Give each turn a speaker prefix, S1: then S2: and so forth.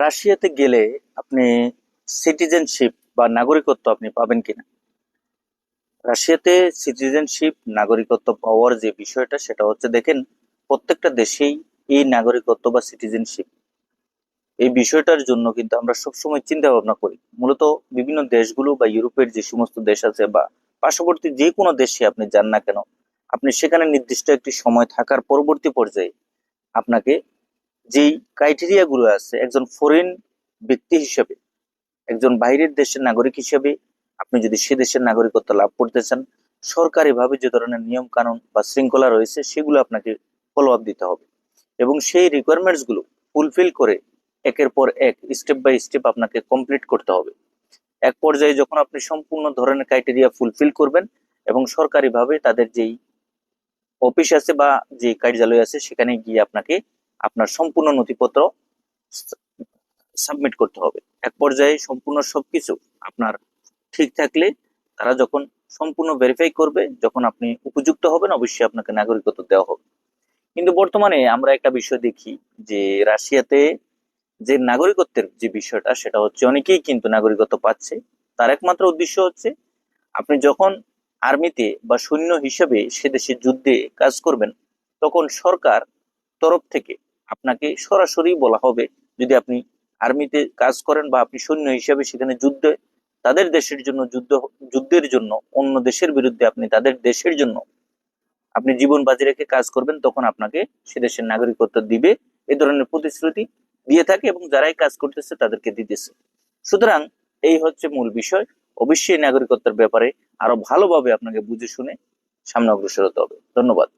S1: রাশিয়াতে গেলে আপনি সিটিজেনশিপ বা নাগরিকত্ব আপনি পাবেন কিনা? রাশিয়াতে সিটিজেনশিপ নাগরিকত্ব পাওয়ার যে বিষয়টা, সেটা হচ্ছে দেখেন, প্রত্যেকটা দেশেই এই নাগরিকত্ব বা সিটিজেনশিপ এই বিষয়টার জন্য কিন্তু আমরা সবসময় চিন্তা ভাবনা করি। মূলত বিভিন্ন দেশগুলো বা ইউরোপের যে সমস্ত দেশ আছে বা পার্শ্ববর্তী যে কোনো দেশে আপনি যান না কেন, আপনি সেখানে নির্দিষ্ট একটি সময় থাকার পরবর্তী পর্যায়ে আপনাকে যেই ক্রাইটেরিয়া গুলো আছে, একজন ফরেন ব্যক্তি হিসেবে, একজন বাইরের দেশের নাগরিক হিসেবে, আপনি যদি সে দেশের নাগরিকত্ব লাভ করতে চান, সরকারিভাবে যে ধরনের নিয়ম কানুন বা শৃঙ্খলা রয়েছে, সেগুলো আপনাকে ফলো আপ দিতে হবে। এবং সেই রিকোয়ারমেন্টসগুলো ফুলফিল করে একের পর এক স্টেপ বাই স্টেপ আপনাকে কমপ্লিট করতে হবে। এক পর্যায়ে যখন আপনি সম্পূর্ণ ধরনের ক্রাইটেরিয়া ফুলফিল করবেন এবং সরকারিভাবে তাদের যেই অফিস আছে বা যে কার্যালয় আছে, সেখানে গিয়ে আপনাকে আপনার সম্পূর্ণ নথিপত্র সাবমিট করতে হবে। এক পর্যায়ে সম্পূর্ণ সবকিছু আপনার ঠিক থাকলে তারা যখন সম্পূর্ণ ভেরিফাই করবে, যখন আপনি উপযুক্ত হবেন, অবশ্যই আপনাকে নাগরিকত্ব দেওয়া হবে। কিন্তু বর্তমানে আমরা একটা বিষয় দেখি যে রাশিয়াতে যে নাগরিকত্বের যে বিষয়টা, সেটা হচ্ছে অনেকেই কিন্তু নাগরিকত্ব পাচ্ছে। তার একমাত্র উদ্দেশ্য হচ্ছে আপনি যখন আর্মিতে বা সৈন্য হিসেবে সে দেশে যুদ্ধে কাজ করবেন, তখন সরকার তরফ থেকে আপনাকে সরাসরি বলা হবে। যদি আপনি আর্মিতে কাজ করেন বা আপনি সৈন্য হিসেবে সেখানে যুদ্ধে, তাদের দেশের জন্য যুদ্ধ, যুদ্ধের জন্য, অন্য দেশের বিরুদ্ধে আপনি তাদের দেশের জন্য আপনি জীবন বাজি রেখে কাজ করবেন, তখন আপনাকে সে দেশের নাগরিকত্ব দিবে। এ ধরনের প্রতিশ্রুতি দিয়ে থাকে এবং যারাই কাজ করতেছে তাদেরকে দিতেছে। সুতরাং এই হচ্ছে মূল বিষয়। অবশ্যই নাগরিকত্বের ব্যাপারে আরও ভালোভাবে আপনাকে বুঝে শুনে সামনে অগ্রসর হতে হবে। ধন্যবাদ।